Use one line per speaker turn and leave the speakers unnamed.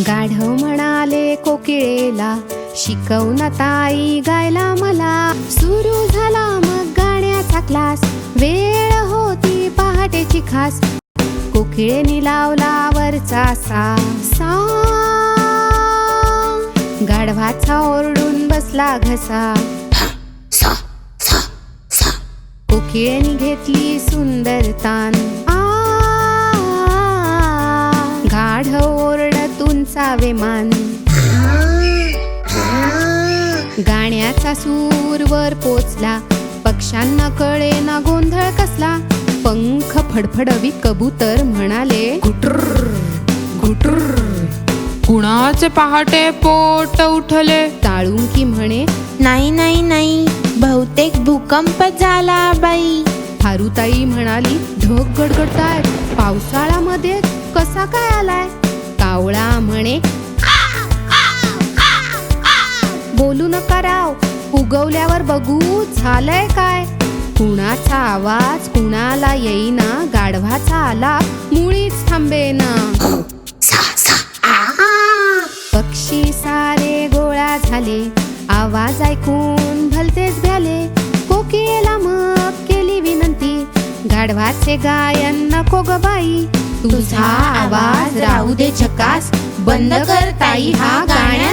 गाढव म्हणाले कोकिळेला शिकवून ताई गायला मला. सुरू झाला मग गाण्याचा क्लास वेळ होती पहाटेची खास. कोकिळेनी लावला वरचा सा. सा. गाढवाचा ओरडून बसला घसा.
सा सा सा.
कोकिळेनी घेतली सुंदर तान. उंचावे मान. गाण्याचा सूर वर पोचला. पक्ष्यांना कळे ना गोंधळ कसला. पंख फडफडवी कबूतर म्हणाले
गुटर गुटर. कुणाचे पहाटे पोट उठले?
टाळुंकी म्हणे
नाही नाही नाही. बहुतेक भूकंप झाला बाई.
फारुताई म्हणाली ढग गडगडताय. पावसाळ्यामध्ये कसा काय आलाय? कावळा म्हणे. बोलू नका राव उगवल्यावर बघू झालंय काय. कुणाचा आवाज कुणाला येईना गाढवाचा आला मुळीच थांबेना.
ना
पक्षी सारे गोळा झाले आवाज ऐकून भलतेच भ्याले. कोकिळेला मग केली विनंती गाढवाचे गायन नको ग बाई. तुझा आवाज राहू दे चकास बंद कर ताई हा गाण्या